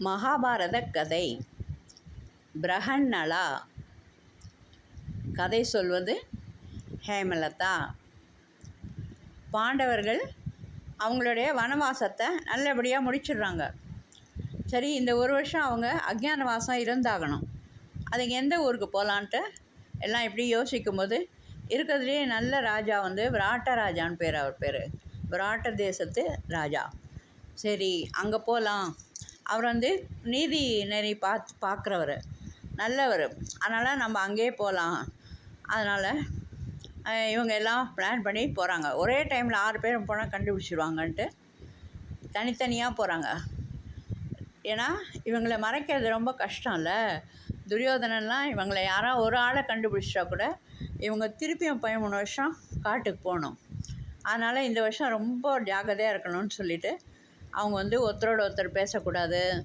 மகாபாரத கதை. பிரஹன்னலா. கதை சொல்வது ஹேமலதா. பாண்டவர்கள் அவங்களுடைய வனவாசத்தை நல்லபடியாக முடிச்சிடுறாங்க. சரி இந்த ஒரு வருஷம் அவங்க அஜ்ஞானவாசம் இருந்தாகணும். அதுக்கு எந்த ஊருக்கு போகலான்ட்டு எல்லாம் இப்படி யோசிக்கும்போது இருக்கிறதுலே நல்ல ராஜா வந்து விராட்ட ராஜான்னு பேர் அவர் பேர். விராட்ட தேசத்து ராஜா. சரி அங்கே போகலாம் அவர் வந்து நீதி நெறி பார்த்து பார்க்குறவர் நல்லவர். அதனால் நம்ம அங்கேயே போகலாம் அதனால் இவங்க எல்லாம் பிளான் பண்ணி போகிறாங்க ஒரே டைமில் ஆறு பேர் போனால் கண்டுபிடிச்சிருவாங்கன்ட்டு தனித்தனியாக போகிறாங்க ஏன்னா இவங்களை மறைக்கிறது ரொம்ப கஷ்டம் இல்லை துரியோதனன்லாம் இவங்களை யாரோ ஒரு ஆளை கண்டுபிடிச்சிட்டா கூட இவங்க திருப்பியும் பதிமூணு வருஷம் காட்டுக்கு போகணும். அதனால் இந்த வருஷம் ரொம்ப ஜாக்கிரதையாக இருக்கணும்னு சொல்லிட்டு அவங்க வந்து ஒருத்தரோட ஒருத்தர் பேசக்கூடாது.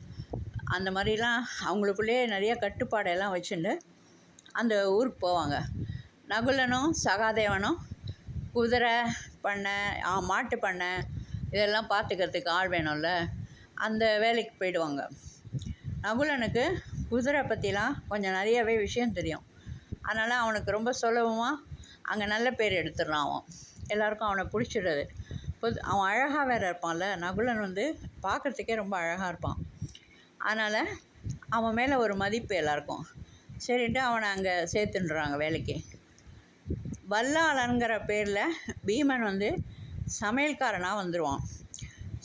அந்த மாதிரிலாம் அவங்களுக்குள்ளேயே நிறைய கட்டுப்பாடெல்லாம் வச்சுட்டு அந்த ஊருக்கு போவாங்க. நகுலனும் சகாதேவனும் குதிரை பண்ணை ஆ, மாட்டு பண்ணை இதெல்லாம் பார்த்துக்கிறதுக்கு ஆள் வேணும்ல. அந்த வேலைக்கு போயிடுவாங்க. நகுலனுக்கு குதிரை பற்றிலாம் கொஞ்சம் நிறையவே விஷயம் தெரியும். அதனால் அவனுக்கு ரொம்ப சுலபமாக அங்கே நல்ல பேர் எடுத்துடுறான் அவன். எல்லாருக்கும் அவனை பிடிச்சிடுறது. பொது அவன் அழகாக வேறு இருப்பான்ல நகுலன் வந்து பார்க்குறதுக்கே ரொம்ப அழகாக இருப்பான். அதனால் அவன் மேலே ஒரு மதிப்பு எல்லாருக்கும். சரின்ட்டு அவனை அங்கே சேர்த்துன்றாங்க வேலைக்கு. வல்லாளனுங்கிற பேரில் பீமன் வந்து சமையல்காரனாக வந்துடுவான்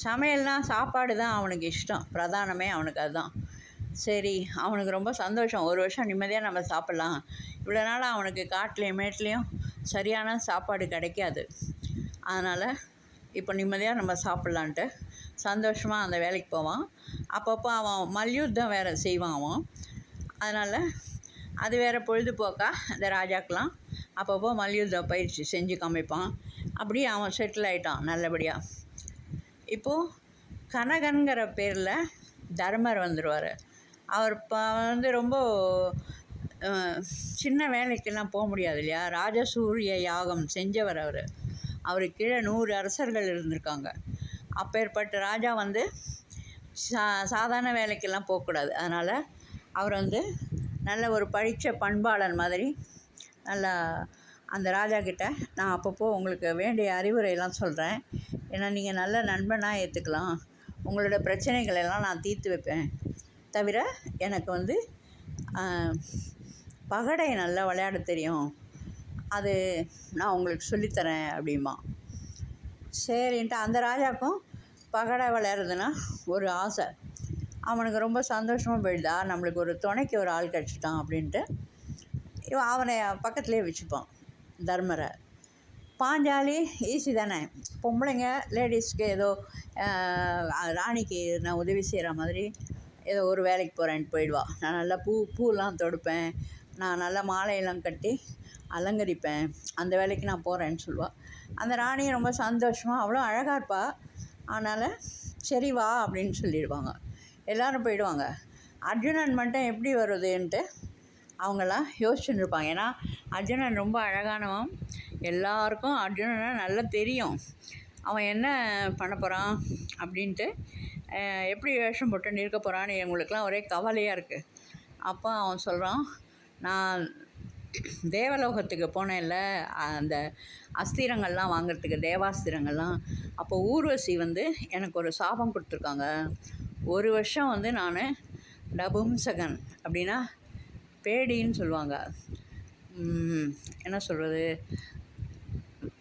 சமையல்னால் சாப்பாடு தான் அவனுக்கு இஷ்டம் பிரதானமே அவனுக்கு அதுதான். சரி அவனுக்கு ரொம்ப சந்தோஷம். ஒரு வருஷம் நிம்மதியாக நம்ம சாப்பிட்லாம். இவ்வளோ நாள் அவனுக்கு காட்டிலையும் மேட்லேயும் சரியான சாப்பாடு கிடைக்காது. அதனால் இப்போ நிம்மதியாக நம்ம சாப்பிட்லான்ட்டு சந்தோஷமாக அந்த வேலைக்கு போவான். அப்பப்போ அவன் மல்யுத்தம் வேறு செய்வான் அவன். அதனால் அது வேறு பொழுதுபோக்காக இந்த ராஜாக்கெலாம் அப்பப்போ மல்யுத்த பயிற்சி செஞ்சு காமிப்பான். அப்படியே அவன் செட்டில் ஆகிட்டான் நல்லபடியாக இப்போது கனகன்கிற பேரில் தர்மர் வந்துடுவார் அவர் இப்போ வந்து ரொம்ப சின்ன வேலைக்கெல்லாம் போக முடியாது இல்லையா? ராஜசூரிய யாகம் செஞ்சவர் அவர். அவருக்கு கீழே நூறு அரசர்கள் இருந்திருக்காங்க. அப்பேற்பட்ட ராஜா வந்து சா சாதாரண வேலைக்கெல்லாம் போகக்கூடாது. அதனால் அவர் வந்து நல்ல ஒரு படித்த பண்பாளன் மாதிரி நல்லா அந்த ராஜா கிட்ட நான் அப்பப்போ உங்களுக்கு வேண்டிய அறிவுரையெல்லாம் சொல்கிறேன் ஏன்னா நீங்கள் நல்ல நண்பனாக ஏற்றுக்கலாம் உங்களோட பிரச்சனைகளெல்லாம் நான் தீர்த்து வைப்பேன். தவிர எனக்கு வந்து பகடை நல்லா விளையாட தெரியும். அது நான் உங்களுக்கு சொல்லித்தரேன் அப்படிம்பா. சரின்ட்டு அந்த ராஜாக்கும் பகடை விளையாடுறதுன்னா ஒரு ஆசை. அவனுக்கு ரொம்ப சந்தோஷமாக போயிடுதா. நம்மளுக்கு ஒரு துணைக்கு ஒரு ஆள் கிடச்சிட்டான் அப்படின்ட்டு இவன் அவனை பக்கத்துலேயே வச்சுப்பான் தர்மரை. பாஞ்சாலி ஈஸி தானே. பொம்பளைங்க லேடிஸ்க்கு ஏதோ ராணிக்கு நான் உதவி செய்கிற மாதிரி ஏதோ ஒரு வேலைக்கு போகிறேன்ட்டு போயிடுவா. நான் நல்லா பூ பூலாம் தொடுப்பேன். நான் நல்லா மாலையெல்லாம் கட்டி அலங்கரிப்பேன். அந்த வேலைக்கு நான் போகிறேன்னு சொல்லுவாள் அந்த ராணியை ரொம்ப சந்தோஷமாக அவ்வளோ அழகாக இருப்பா. அதனால் சரி வா அப்படின்னு சொல்லிடுவாங்க. எல்லோரும் போயிடுவாங்க. அர்ஜுனன் மட்டும் எப்படி வருதுன்ட்டு அவங்கெல்லாம் யோசிச்சுட்டு இருப்பாங்க. ஏன்னா அர்ஜுனன் ரொம்ப அழகானவன். எல்லாருக்கும் அர்ஜுனனை நல்லா தெரியும். அவன் என்ன பண்ண போகிறான் அப்படின்ட்டு எப்படி வேஷம் போட்டு நிற்க போகிறான்னு எங்களுக்கெலாம் ஒரே கவலையாக இருக்குது அப்போ அவன் சொல்கிறான் நான் தேவலோகத்துக்கு போனேன்ல அந்த அஸ்திரங்கள்லாம் வாங்குறதுக்கு தேவாஸ்திரங்கள்லாம். அப்போ ஊர்வசி வந்து எனக்கு ஒரு சாபம் கொடுத்துருக்காங்க. ஒரு வருஷம் வந்து நான் டபும்சகன் அப்படின்னா பேடின்னு சொல்லுவாங்க. என்ன சொல்கிறது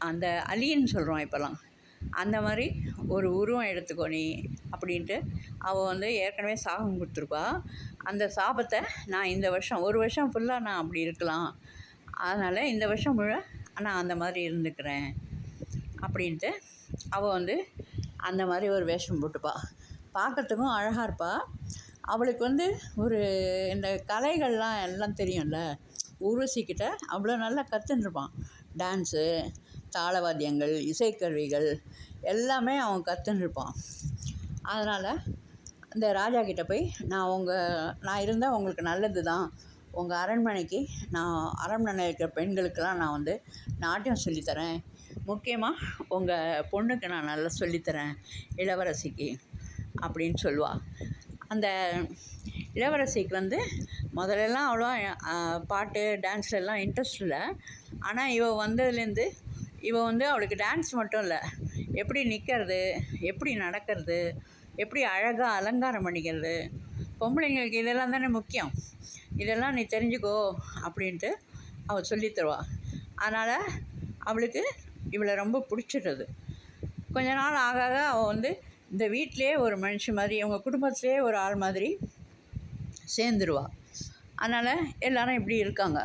அந்த அலின்னு சொல்கிறோம் இப்போல்லாம் அந்த மாதிரி ஒரு உருவம் எடுத்துக்கோ நீ அப்படின்ட்டு அவள் வந்து ஏற்கனவே சாபம் கொடுத்துருப்பா. அந்த சாபத்தை நான் இந்த வருஷம் ஒரு வருஷம் ஃபுல்லாக நான் அப்படி இருக்கலாம். அதனால் இந்த வருஷம் முழு நான் அந்த மாதிரி இருந்துக்கிறேன் அப்படின்ட்டு அவள் வந்து அந்த மாதிரி ஒரு வேஷம் போட்டுப்பா. பார்க்கறதுக்கும் அழகாக இருப்பா. அவளுக்கு வந்து ஒரு இந்த கலைகள்லாம் எல்லாம் தெரியும்ல. ஊர்வசிக்கிட்ட அவ்வளோ நல்லா கற்றுன்ருப்பான் டான்ஸு தாளவாத்தியங்கள் இசைக்கருவிகள் எல்லாமே அவன் கற்றுன்னு இருப்பான் அதனால் இந்த ராஜா கிட்டே போய் நான் உங்கள் நான் இருந்தால் உங்களுக்கு நல்லது தான் உங்கள் அரண்மனைக்கு நான் அரண்மனையில் இருக்கிற பெண்களுக்கெல்லாம் நான் வந்து நாட்டியம் சொல்லித்தரேன். முக்கியமாக உங்கள் பொண்ணுக்கு நான் நல்லா சொல்லித்தரேன் இளவரசிக்கு அப்படின்னு சொல்லுவாள் அந்த இளவரசிக்கு வந்து முதல்லலாம் அவ்வளோவா பாட்டு டான்ஸ்லலாம் இன்ட்ரெஸ்ட் இல்லை ஆனால் இவள் வந்ததுலேருந்து இவள் வந்து அவளுக்கு டான்ஸ் மட்டும் இல்லை. எப்படி நிற்கிறது எப்படி நடக்கிறது எப்படி அழகாக அலங்காரம் பண்ணிக்கிறது பொம்பளைங்களுக்கு இதெல்லாம் தானே முக்கியம். இதெல்லாம் நீ தெரிஞ்சுக்கோ அப்படின்ட்டு அவள் சொல்லித் தருவா அதனால் அவளுக்கு இவளை ரொம்ப பிடிச்சிடுறது கொஞ்ச நாள் ஆக ஆக அவள் வந்து இந்த வீட்டிலே ஒரு மனுஷன் மாதிரி அவங்க குடும்பத்திலே ஒரு ஆள் மாதிரி சேர்ந்துருவாள் அதனால் எல்லாரும் இப்படி இருக்காங்க.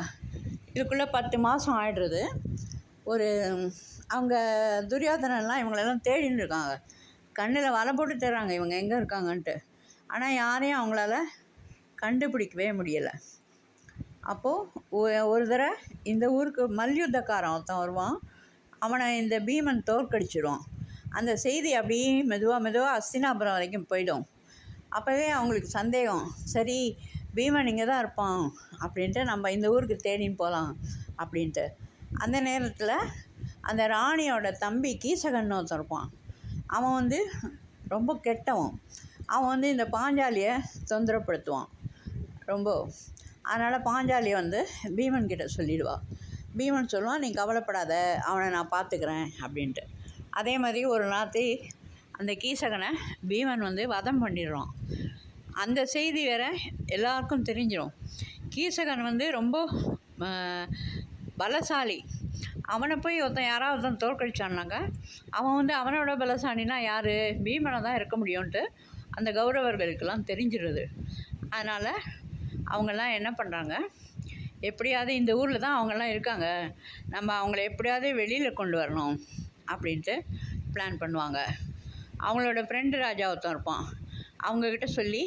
இதுக்குள்ளே பத்து மாதம் ஆயிடுறது. ஒரு அவங்க துரியோதனன்லாம் இவங்களெல்லாம் தேடின்னு இருக்காங்க. கண்ணில் வலை போட்டு தர்றாங்க இவங்க எங்கே இருக்காங்கன்ட்டு. ஆனால் யாரையும் அவங்களால கண்டுபிடிக்கவே முடியலை. அப்போது ஒரு தடவை இந்த ஊருக்கு மல்யுத்தக்காரன் ஒருத்தன் வருவான். அவனை இந்த பீமன் தோற்கடிச்சிடுவான் அந்த செய்தி அப்படியே மெதுவாக மெதுவாக அஸ்தினாபுரம் வரைக்கும் போயிடும். அப்போவே அவங்களுக்கு சந்தேகம். சரி பீமன் இங்கே தான் இருப்பான். அப்படின்ட்டு நம்ம இந்த ஊருக்கு தேடின்னு போகலாம் அப்படின்ட்டு. அந்த நேரத்தில் அந்த ராணியோட தம்பி கீசகன் ஒருத்தன் இருப்பான். அவன் வந்து ரொம்ப கெட்டவன். அவன் வந்து இந்த பாஞ்சாலியை தொந்தரப்படுத்துவான் ரொம்ப. அதனால் பாஞ்சாலி வந்து பீமன் கிட்ட சொல்லிடுவா. பீமன் சொல்லுவான் நீ கவலைப்படாத அவனை நான் பார்த்துக்கிறேன் அப்படின்ட்டு. அதே மாதிரி ஒரு நாத்தி அந்த கீசகனை பீமன் வந்து வதம் பண்ணிடுறான் அந்த செய்தி வேற எல்லாருக்கும் தெரிஞ்சிடும் கீசகன் வந்து ரொம்ப பலசாலி. அவனை போய் ஒருத்தன் யாராவது ஒருத்தன் தோற்கடிச்சான்னாங்க. அவன் வந்து அவனோட பலசாலினா யார்? பீமனை தான் இருக்க முடியும்ன்ட்டு அந்த கௌரவர்களுக்கெல்லாம் தெரிஞ்சிருது. அதனால் அவங்கெல்லாம் என்ன பண்ணுறாங்க எப்படியாவது இந்த ஊரில் தான் அவங்கெல்லாம் இருக்காங்க. நம்ம அவங்கள எப்படியாவது வெளியில் கொண்டு வரணும் அப்படின்ட்டு பிளான் பண்ணுவாங்க. அவங்களோட ஃப்ரெண்டு ராஜா ஒருத்தன் இருப்பான். அவங்கக்கிட்ட சொல்லி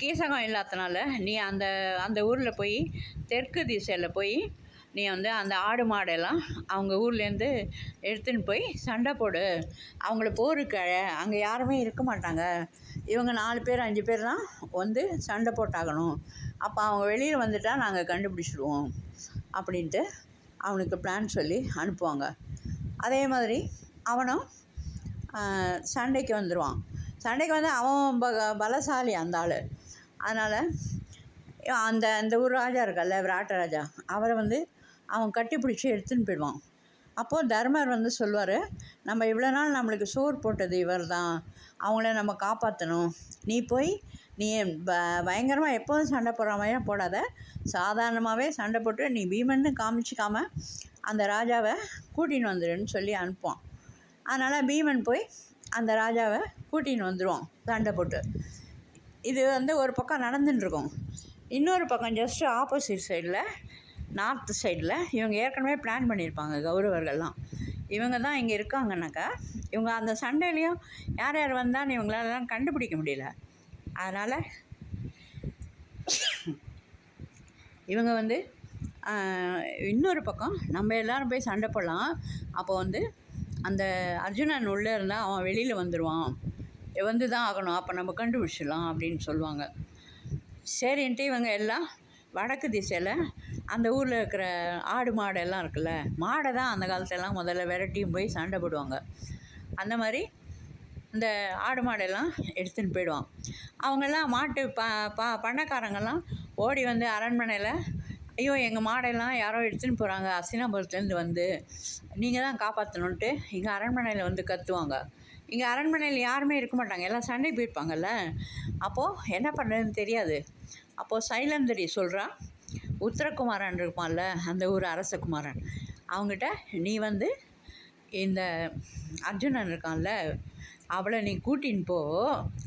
கீசகம் இல்லாதனால நீ அந்த அந்த ஊரில் போய் தெற்கு திசையில் போய் நீ வந்து அந்த ஆடு மாடெல்லாம் அவங்க ஊர்லேருந்து எடுத்துன்னு போய் சண்டை போடு. அவங்கள போருக்கு அங்கே யாருமே இருக்க மாட்டாங்க. இவங்க நாலு பேர் அஞ்சு பேர் தான் வந்து சண்டை போட்டாகணும். அப்போ அவங்க வெளியில் வந்துட்டா நாங்கள் கண்டுபிடிச்சிடுவோம் அப்படின்ட்டு அவனுக்கு பிளான் சொல்லி அனுப்புவாங்க. அதே மாதிரி அவனும் சண்டைக்கு வந்துடுவான் சண்டைக்கு வந்து அவன் ப பலசாலி அந்த ஆள். அதனால் அந்த அந்த ஊர் ராஜா இருக்கல்ல விராட்ட ராஜா அவரை வந்து அவன் கட்டிப்பிடிச்சி எடுத்துன்னு போயிடுவான். அப்போது தர்மர் வந்து சொல்லுவார் நம்ம இவ்வளோ நாள் நம்மளுக்கு சோறு போட்டது இவர் தான் அவங்கள நம்ம காப்பாற்றணும் நீ போய் நீ ப பயங்கரமாக எப்போதும் சண்டை போடுற மாதிரியா போடாத. சாதாரணமாகவே சண்டை போட்டு நீ பீமன்னு காமிச்சிக்காம அந்த ராஜாவை கூட்டின்னு வந்துடுன்னு சொல்லி அனுப்புவான். அதனால் பீமன் போய் அந்த ராஜாவை கூட்டின்னு வந்துடுவான் சண்டை போட்டு. இது வந்து ஒரு பக்கம் நடந்துட்டுருக்கோம் இன்னொரு பக்கம் ஜஸ்ட்டு ஆப்போசிட் சைடில் நார்த் சைடில் இவங்க ஏற்கனவே பிளான் பண்ணியிருப்பாங்க கௌரவர்கள்லாம். இவங்க தான் இங்கே இருக்காங்கனாக்கா இவங்க அந்த சண்டையிலையும் யார் யார் வந்தான்னு இவங்களாலலாம் கண்டுபிடிக்க முடியல. அதனால் இவங்க வந்து இன்னொரு பக்கம் நம்ம எல்லோரும் போய் சண்டை போடலாம். அப்போ வந்து அந்த அர்ஜுனன் உள்ளே இருந்தால் அவன் வெளியில் வந்துடுவான் வந்து தான் ஆகணும். அப்போ நம்ம கண்டுபிடிச்சிடலாம் அப்படின்னு சொல்லுவாங்க. சரின்ட்டு இவங்க எல்லாம் வடக்கு திசையில் அந்த ஊரில் இருக்கிற ஆடு மாடு எல்லாம் இருக்குல்ல மாடை தான் அந்த காலத்திலலாம் முதல்ல விரட்டியும் போய் சண்டை போடுவாங்க. அந்த மாதிரி இந்த ஆடு மாடெல்லாம் எடுத்துன்னு போயிடுவான் அவங்கெல்லாம் மாட்டு ப ப பண்ணக்காரங்கெல்லாம் ஓடி வந்து அரண்மனையில் ஐயோ எங்கள் மாடெல்லாம் யாரோ எடுத்துன்னு போகிறாங்க அசினாபுரத்துலேருந்து வந்து நீங்கள் தான் காப்பாற்றணுன்ட்டு இங்கே அரண்மனையில் வந்து கத்துவாங்க. இங்கே அரண்மனையில் யாருமே இருக்க மாட்டாங்க. எல்லாம் சண்டை போயிருப்பாங்கல்ல. அப்போது என்ன பண்ணுறதுன்னு தெரியாது. அப்போது சைலந்தரி சொல்கிறான் உத்தரகுமாரன் இருப்பான்ல அந்த ஊர் அரசகுமாரன். அவங்ககிட்ட நீ வந்து இந்த அர்ஜுனன் இருக்கான்ல அவளை நீ கூட்டின்னு போ.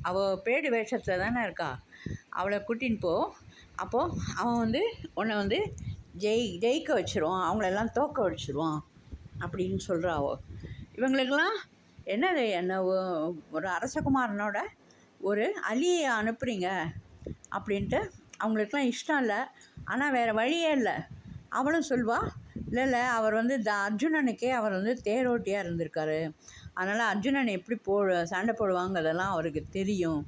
அவள் பேடு வேஷத்தில் தானே இருக்கா. அவளை கூட்டின்னு போ. அப்போது அவன் வந்து உன்னை வந்து ஜெய் ஜெயிக்க வச்சிருவான். அவங்களெல்லாம் தோக்க வச்சுருவான். அப்படின்னு சொல்கிறாவோ இவங்களுக்கெல்லாம் என்னது என்ன ஒரு அரசகுமாரனோட ஒரு அலியை அனுப்புறீங்க. அப்படின்ட்டு அவங்களுக்கெல்லாம் இஷ்டம் இல்லை. ஆனால் வேறு வழியே இல்லை. அவளும் சொல்வா இல்லை இல்லை அவர் வந்து த அர்ஜுனனுக்கே அவர் வந்து தேரோட்டியாக இருந்திருக்காரு. அதனால் அர்ஜுனன் எப்படி போ சண்டை போடுவாங்கிறதெல்லாம் அவருக்கு தெரியும்.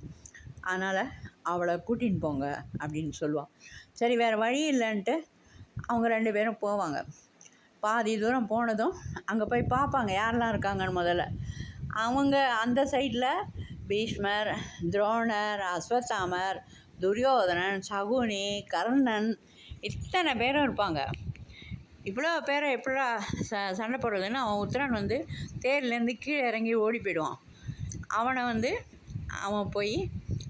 அதனால் அவளை கூட்டின்னு போங்க அப்படின்னு சொல்லுவாள் சரி வேறு வழி இல்லைன்ட்டு அவங்க ரெண்டு பேரும் போவாங்க. பாதி தூரம் போனதும் அங்கே போய் பார்ப்பாங்க யாரெல்லாம் இருக்காங்கன்னு முதல்ல. அவங்க அந்த சைடில் பீஷ்மர் துரோணர் அஸ்வத்தாமர் துரியோதனன் சகுனி கர்ணன் இத்தனை பேரும் இருப்பாங்க. இவ்வளோ பேரை எப்படா ச சண்டை போடுறதுன்னு அவன் உத்தரன் வந்து தேர்லேருந்து கீழே இறங்கி ஓடி போயிடுவான். அவனை வந்து அவன் போய்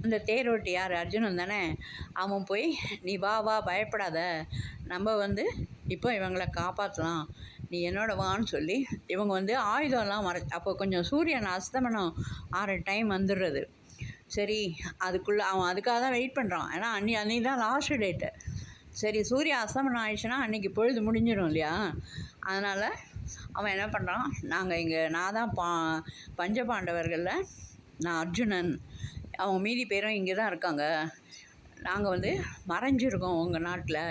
இந்த தேர் யார்? அர்ஜுனன் தானே? அவன் போய் நீ வா வா பயப்படாத. நம்ம வந்து இப்போ இவங்களை காப்பாற்றலாம் நீ என்னோட வான்னு சொல்லி இவங்க வந்து ஆயுதம்லாம் மறை அப்போ கொஞ்சம் சூரியன் அஸ்தமனம் ஆறு டைம் வந்துடுறது. சரி அதுக்குள்ளே அவன் அதுக்காக தான் வெயிட் பண்ணுறான் ஏன்னா அன்னி அன்றைக்கி தான் லாஸ்ட் டேட்டு சரி சூரிய அஸ்தமனம் ஆயிடுச்சுன்னா அன்றைக்கி பொழுது முடிஞ்சிடும் இல்லையா? அதனால் அவன் என்ன பண்ணுறான் நாங்கள் இங்கே நான் தான் பா பஞ்சபாண்டவர்களில் நான் அர்ஜுனன் அவங்க மீதி பேரும் இங்கே தான் இருக்காங்க. நாங்கள் வந்து மறைஞ்சிருக்கோம் உங்கள் நாட்டில்.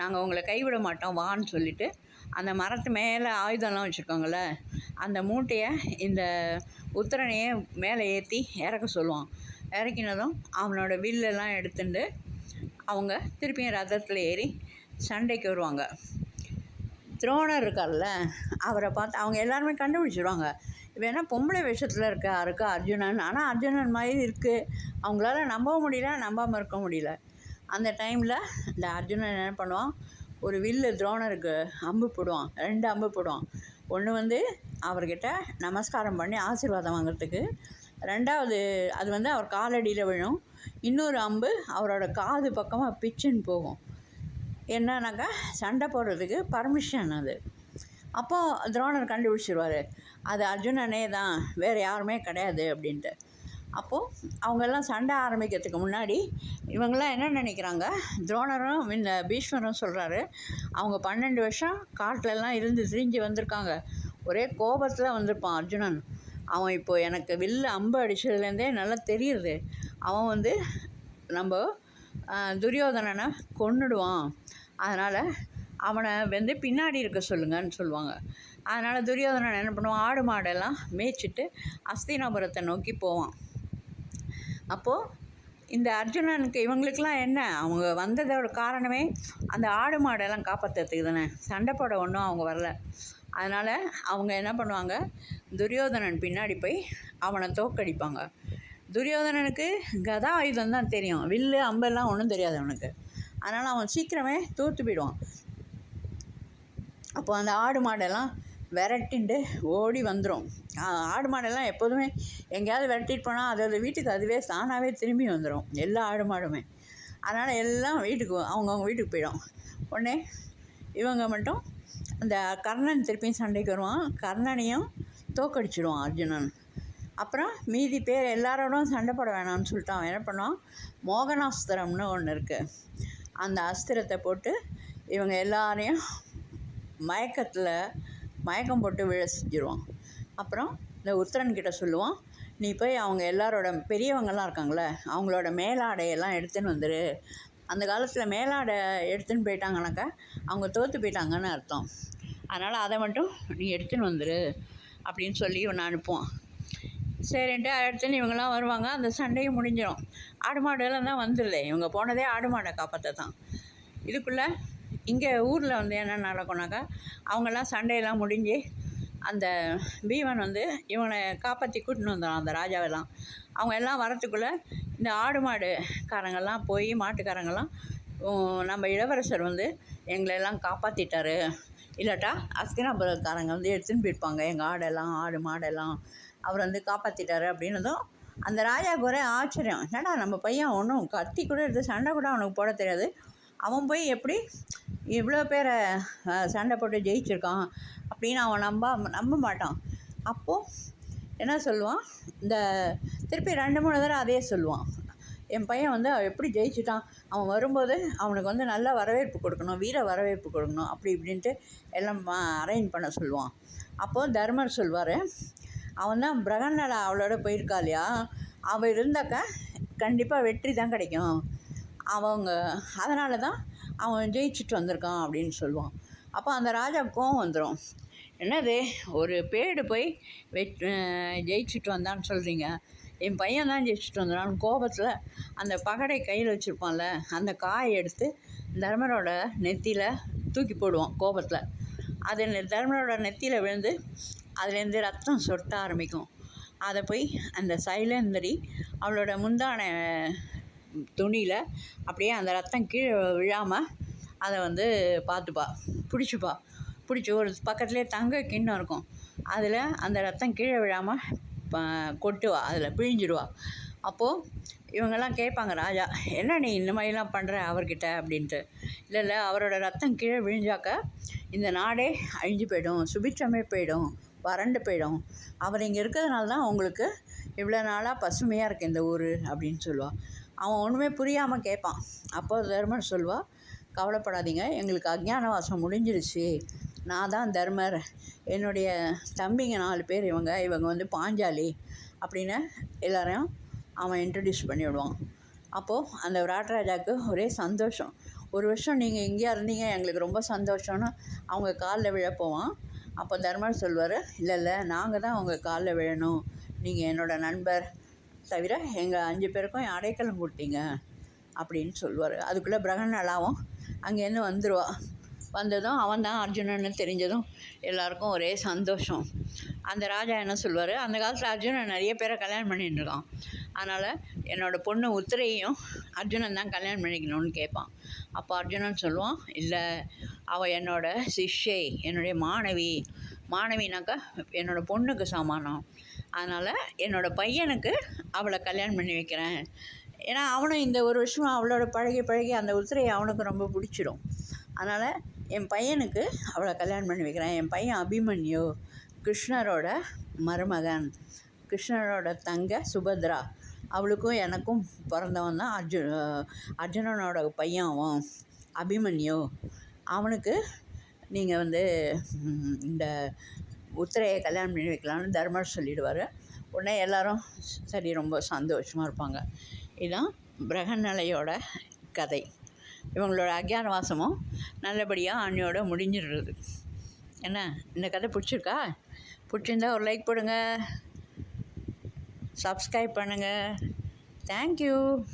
நாங்கள் உங்களை கைவிட மாட்டோம் வான்னு சொல்லிட்டு அந்த மரத்து மேலே ஆயுதம்லாம் வச்சுருக்காங்கள்ல அந்த மூட்டையை இந்த உத்தரனையே மேலே ஏற்றி இறக்க சொல்லுவான். இறக்கினதும் அவனோட வில்லெல்லாம் எடுத்துட்டு அவங்க திருப்பியும் ரதத்தில் ஏறி சண்டைக்கு வருவாங்க. துரோணர் இருக்கார்ல அவரை பார்த்து அவங்க எல்லாருமே கண்டுபிடிச்சிடுவாங்க வேணால் பொம்பளை வேஷத்தில் இருக்கா இருக்கா அர்ஜுனன்? ஆனால் அர்ஜுனன் மாதிரி இருக்குது அவங்களால நம்பவும் முடியல நம்பாமல் இருக்க முடியல. அந்த டைமில் இந்த அர்ஜுனன் என்ன பண்ணுவான்? ஒரு வில்லு துரோணருக்கு அம்பு போடுவான் ரெண்டு அம்பு போடுவான். ஒன்று வந்து அவர்கிட்ட நமஸ்காரம் பண்ணி ஆசீர்வாதம் வாங்குறதுக்கு ரெண்டாவது அது வந்து அவர் காலடியில் விழும். இன்னொரு அம்பு அவரோட காது பக்கமாக பிச்சுன்னு போகும். என்னன்னாக்கா சண்டை போடுறதுக்கு பர்மிஷன் அது. அப்போது துரோணர் கண்டுபிடிச்சிருவார் அது அர்ஜுனனே தான் வேறு யாருமே கிடையாது அப்படின்ட்டு. அப்போது அவங்கெல்லாம் சண்டை ஆரம்பிக்கிறதுக்கு முன்னாடி இவங்கெல்லாம் என்ன நினைக்கிறாங்க துரோணரும் இந்த பீஷ்மரும் சொல்கிறாரு அவங்க பன்னெண்டு வருஷம் காட்டிலெல்லாம் இருந்து திரிஞ்சு வந்திருக்காங்க. ஒரே கோபத்தில் வந்திருப்பான் அர்ஜுனன். அவன் இப்போ எனக்கு வில்லு அம்பு அடித்ததுலேருந்தே நல்லா தெரியுது. அவன் வந்து நம்ம துரியோதனனை கொன்னுடுவான். அதனால் அவனை வந்து பின்னாடி இருக்க சொல்லுங்கன்னு சொல்லுவாங்க. அதனால் துரியோதனன் என்ன பண்ணுவான்? ஆடு மாடெல்லாம் மேய்ச்சிட்டு அஸ்தினாபுரத்தை நோக்கி போவான். அப்போது இந்த அர்ஜுனனுக்கு இவங்களுக்கெல்லாம் என்ன? அவங்க வந்ததோட காரணமே அந்த ஆடு மாடெல்லாம் காப்பாற்றுறதுக்கு தானே. சண்டை போட ஒன்றும் அவங்க வரல. அதனால் அவங்க என்ன பண்ணுவாங்க துரியோதனன் பின்னாடி போய் அவனை தோக்கடிப்பாங்க துரியோதனனுக்கு கதா ஆயுதம் தான் தெரியும். வில்லு அம்பெல்லாம் ஒன்றும் தெரியாது அவனுக்கு. அதனால் அவன் சீக்கிரமே தோற்று போயிடுவான். அப்போ அந்த ஆடு மாடெல்லாம் விரட்டிண்டு ஓடி வந்துடும் ஆடு மாடெல்லாம் எப்போதுமே எங்கேயாவது விரட்டிட்டு போனால் அது வீட்டுக்கு அதுவே தானாகவே திரும்பி வந்துடும் எல்லா ஆடு மாடுமே. அதனால் எல்லாம் வீட்டுக்கு அவங்கவுங்க வீட்டுக்கு போயிடும். உடனே இவங்க மட்டும் அந்த கர்ணன் திருப்பியும் சண்டைக்கு வருவான். கர்ணனையும் தோக்கடிச்சிடுவான் அர்ஜுனன். அப்புறம் மீதி பேர் எல்லாரோடும் சண்டை போட வேணாம்னு சொல்லிட்டு அவன் என்ன பண்ணுவான்? மோகனாஸ்திரம்னு ஒன்று இருக்குது அந்த அஸ்திரத்தை போட்டு இவங்க எல்லாரையும் மயக்கத்தில் மயக்கம் போட்டு விழ செஞ்சிருவான். அப்புறம் இந்த உத்தரன்கிட்ட சொல்லுவான் நீ போய் அவங்க எல்லாரோட பெரியவங்கள்லாம் இருக்காங்களே அவங்களோட மேலாடையெல்லாம் எடுத்துன்னு வந்துரு. அந்த காலத்தில் மேலாடை எடுத்துன்னு போயிட்டாங்கனாக்கா அவங்க தோற்று போயிட்டாங்கன்னு அர்த்தம். அதனால் அதை மட்டும் நீ எடுத்துன்னு வந்துரு அப்படின்னு சொல்லி இவனை அனுப்புவான். சரின்ட்டு அடுத்துன்னு இவங்கெல்லாம் வருவாங்க. அந்த சண்டையும் முடிஞ்சிடும் ஆடு மாடெல்லாம் தான் வந்துடல இவங்க போனதே ஆடு மாடை காப்பாற்ற தான் இதுக்குள்ளே இங்கே ஊரில் வந்து என்ன நடக்கும்னாக்கா அவங்கெல்லாம் சண்டையெல்லாம் முடிஞ்சு அந்த பீமன் வந்து இவனை காப்பாற்றி கூட்டின்னு வந்தான் அந்த ராஜாவெல்லாம். அவங்க எல்லாம் வரத்துக்குள்ளே இந்த ஆடு மாடுக்காரங்கெல்லாம் போய் மாட்டுக்காரங்கெல்லாம் நம்ம இளவரசர் வந்து எங்களை எல்லாம் காப்பாற்றிட்டாரு இல்லாட்டா அஸ்தினாபுரக்காரங்க வந்து எடுத்துன்னு போயிருப்பாங்க. எங்கள் ஆடெல்லாம் ஆடு மாடெல்லாம் அவர் வந்து காப்பாற்றிட்டாரு அப்படின்னதும் அந்த ராஜாவுக்கு ஒரே ஆச்சரியம். என்னடா நம்ம பையன் ஒன்றும் கத்தி கூட எடுத்து சண்டை கூட அவனுக்கு போட தெரியாது. அவன் போய் எப்படி இவ்வளோ பேரை சண்டை போட்டு ஜெயிச்சிருக்கான் அப்படின்னு அவன் நம்ப நம்ப மாட்டான். அப்போது என்ன சொல்லுவான்? இந்த திருப்பி ரெண்டு மூணு தடவை அதே சொல்லுவான். என் பையன் வந்து அவன் எப்படி ஜெயிச்சிட்டான்? அவன் வரும்போது அவனுக்கு வந்து நல்ல வரவேற்பு கொடுக்கணும் வீர வரவேற்பு கொடுக்கணும் அப்படி இப்படின்ட்டு எல்லாம் அரேஞ்ச் பண்ண சொல்லுவான். அப்போது தர்மர் சொல்வார் அவன் தான் பிரகன்னடா அவளோட போயிருக்கா இல்லையா? அவள் இருந்தாக்க கண்டிப்பாக வெற்றி தான் கிடைக்கும். அவங்க அதனால தான் அவன் ஜெயிச்சுட்டு வந்திருக்கான் அப்படின்னு சொல்லுவான். அப்போ அந்த ராஜா கோவம் வந்துடும் என்னது ஒரு பேடு போய் வெட் ஜெயிச்சுட்டு வந்தான்னு சொல்கிறீங்க என் பையன் தான் ஜெயிச்சுட்டு வந்தான். கோபத்தில் அந்த பகடை கையில் வச்சுருப்பான்ல அந்த காயை எடுத்து தர்மரோட நெத்தியில் தூக்கி போடுவான் கோபத்தில். அது தர்மரோட நெத்தியில் விழுந்து அதுலேருந்து ரத்தம் சொட்ட ஆரம்பிக்கும். அதை போய் அந்த சைலேந்திரி அவளோட முந்தான துணியில் அப்படியே அந்த ரத்தம் கீழே விழாமல் அதை வந்து பார்த்துப்பா பிடிச்சிப்பா. பிடிச்சி ஒரு பக்கத்துலேயே தங்க கிண்ணம் இருக்கும். அதில் அந்த ரத்தம் கீழே விழாமல் கொட்டுவா. அதில் பிழிஞ்சிடுவா. அப்போது இவங்கெல்லாம் கேட்பாங்க ராஜா என்ன நீ இந்த மாதிரிலாம் பண்ணுற அவர்கிட்ட? அப்படின்ட்டு. இல்லை இல்லை அவரோட ரத்தம் கீழே விழிஞ்சாக்க இந்த நாடே அழிஞ்சு போயிடும் சுபிட்சமே போயிடும் வறண்டு போயிடும். அவர் இங்கே இருக்கிறதுனால தான் உங்களுக்கு இவ்வளோ நாளாக பசுமையாக இருக்குது இந்த ஊர் அப்படின்னு சொல்லுவாள் அவன் ஒன்றுமே புரியாமல் கேட்பான் அப்போ தர்மர் சொல்வா கவலைப்படாதீங்க எங்களுக்கு அஜ்ஞான வாசம் முடிஞ்சிருச்சு. நான் தான் தர்மர். என்னுடைய தம்பிங்க நாலு பேர் இவங்க இவங்க வந்து பாஞ்சாலி அப்படின்னு எல்லாரையும் அவன் இன்ட்ரடியூஸ் பண்ணி விடுவான். அப்போது அந்த விராட்ராஜாவுக்கு ஒரே சந்தோஷம். ஒரு வருஷம் நீங்கள் இங்கேயா இருந்தீங்க எங்களுக்கு ரொம்ப சந்தோஷம்னு அவங்க காலில் விழ போவான். அப்போ தர்மர் சொல்வார் இல்லை இல்லை நாங்கள் தான் அவங்க காலில் விழணும். நீங்கள் என்னோடய நண்பர். தவிர எங்கள் அஞ்சு பேருக்கும் அடைக்கலம் கொடுத்தீங்க அப்படின்னு சொல்லுவார். அதுக்குள்ளே பிரகநலாவும் அங்கேருந்து வந்துடுவான் வந்ததும் அவன் தான் அர்ஜுனன்னு தெரிஞ்சதும் எல்லாருக்கும் ஒரே சந்தோஷம். அந்த ராஜா என்ன சொல்வார் அந்த காலத்தில் அர்ஜுனன் நிறைய பேரை கல்யாணம் பண்ணிட்டுருக்கான் அதனால் என்னோடய பொண்ணு உத்திரையும் அர்ஜுனன் தான் கல்யாணம் பண்ணிக்கணும்னு கேட்பான். அப்போ அர்ஜுனன் சொல்லுவான் இல்லை அவள் என்னோடய சிஷ்யை என்னுடைய மாணவி. மாணவினாக்கா என்னோடய பொண்ணுக்கு சமானம். அதனால் என்னோடய பையனுக்கு அவளை கல்யாணம் பண்ணி வைக்கிறேன். ஏன்னா அவனும் இந்த ஒரு வருஷம் அவளோட பழகி பழகி அந்த உத்திரையை அவனுக்கு ரொம்ப பிடிச்சிடும். அதனால் என் பையனுக்கு அவளை கல்யாணம் பண்ணி வைக்கிறேன். என் பையன் அபிமன்யு கிருஷ்ணரோட மருமகன் கிருஷ்ணரோட தங்க சுபத்ரா. அவளுக்கும் எனக்கும் பிறந்தவன் தான் அர்ஜு அர்ஜுனனோட பையன் அவன் அபிமன்யு. அவனுக்கு நீங்கள் வந்து இந்த உத்திரையை கல்யாணம் பண்ணி வைக்கலாம்னு தர்மர் சொல்லிடுவார். உடனே எல்லாரும் சரி ரொம்ப சந்தோஷமாக இருப்பாங்க. இதுதான் பிரகநலையோட கதை. இவங்களோட அக்ஞானவாசமும் நல்லபடியாக அண்ணியோட முடிஞ்சிடுறது. என்ன? இந்த கதை பிடிச்சிருக்கா? பிடிச்சிருந்தா ஒரு லைக் போடுங்க. சப்ஸ்கிரைப் பண்ணுங்கள் தேங்க்யூ.